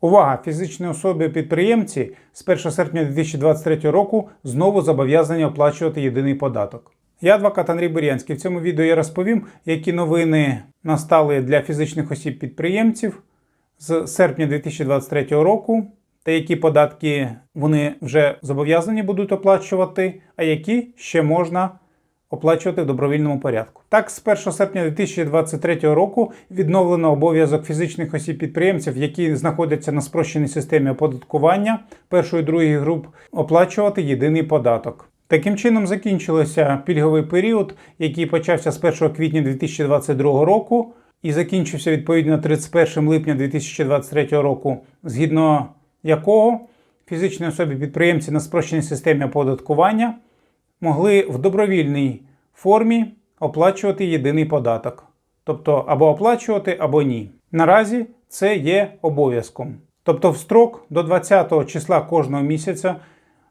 Увага! Фізичні особи-підприємці з 1 серпня 2023 року знову зобов'язані оплачувати єдиний податок. Я адвокат Андрій Бурянський. В цьому відео я розповім, які новини настали для фізичних осіб-підприємців з серпня 2023 року, та які податки вони вже зобов'язані будуть оплачувати, а які ще можна оплачувати в добровільному порядку. Так, з 1 серпня 2023 року відновлено обов'язок фізичних осіб-підприємців, які знаходяться на спрощеній системі оподаткування першої і другої груп, оплачувати єдиний податок. Таким чином закінчився пільговий період, який почався з 1 квітня 2022 року і закінчився відповідно 31 липня 2023 року, згідно якого фізичні особи-підприємці на спрощеній системі оподаткування могли в добровільній формі оплачувати єдиний податок. Тобто або оплачувати, або ні. Наразі це є обов'язком. Тобто, в строк до 20 числа кожного місяця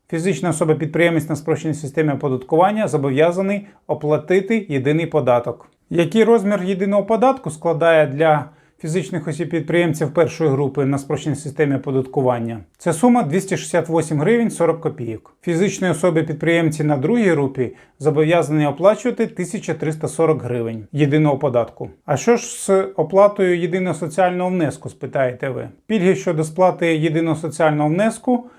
фізична особа-підприємець на спрощеній системі оподаткування зобов'язаний оплатити єдиний податок. Який розмір єдиного податку складає для фізичних осіб-підприємців першої групи на спрощеній системі оподаткування? Це сума 268 гривень 40 копійок. Фізичні особи-підприємці на другій групі зобов'язані оплачувати 1340 гривень єдиного податку. А що ж з оплатою єдиного соціального внеску, спитаєте ви? Пільги щодо сплати єдиного соціального внеску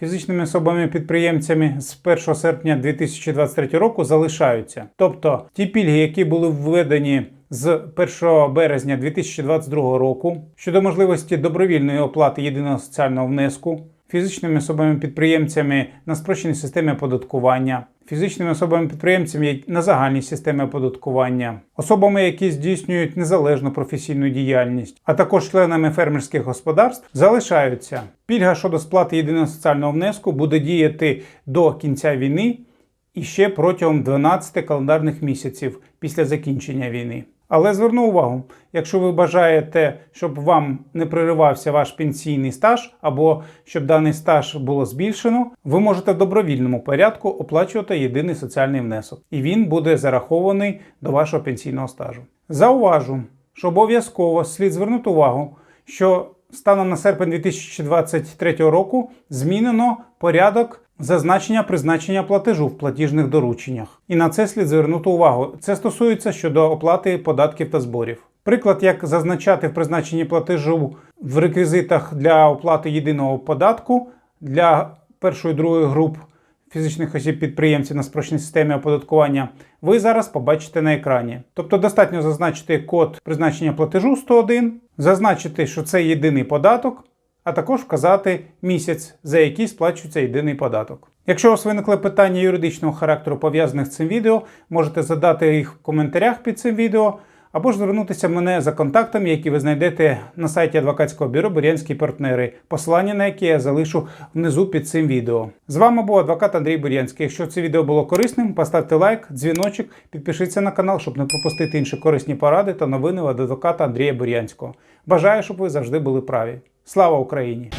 фізичними особами-підприємцями з 1 серпня 2023 року залишаються. Тобто ті пільги, які були введені з 1 березня 2022 року щодо можливості добровільної оплати єдиного соціального внеску. Фізичними особами-підприємцями на спрощеній системі оподаткування, фізичними особами-підприємцями на загальній системі оподаткування, особами, які здійснюють незалежну професійну діяльність, а також членами фермерських господарств, залишаються. Пільга щодо сплати єдиного соціального внеску буде діяти до кінця війни і ще протягом 12 календарних місяців після закінчення війни. Але зверну увагу, якщо ви бажаєте, щоб вам не проривався ваш пенсійний стаж, або щоб даний стаж було збільшено, ви можете в добровільному порядку оплачувати єдиний соціальний внесок, і він буде зарахований до вашого пенсійного стажу. Зауважу, що обов'язково слід звернути увагу, що станом на серпень 2023 року змінено порядок зазначення призначення платежу в платіжних дорученнях. І на це слід звернути увагу. Це стосується щодо оплати податків та зборів. Приклад, як зазначати в призначенні платежу в реквізитах для оплати єдиного податку для першої другої груп фізичних осіб підприємців на спрощеній системі оподаткування, ви зараз побачите на екрані. Тобто достатньо зазначити код призначення платежу 101, зазначити, що це єдиний податок, а також вказати місяць, за який сплачується єдиний податок. Якщо у вас виникли питання юридичного характеру пов'язаних з цим відео, можете задати їх в коментарях під цим відео, або ж звернутися мене за контактами, які ви знайдете на сайті адвокатського бюро Бурянські партнери, посилання на яке я залишу внизу під цим відео. З вами був адвокат Андрій Бурянський. Якщо це відео було корисним, поставте лайк, дзвіночок, підпишіться на канал, щоб не пропустити інші корисні поради та новини від адвоката Андрія Бурянського. Бажаю, щоб ви завжди були праві. Слава Україні!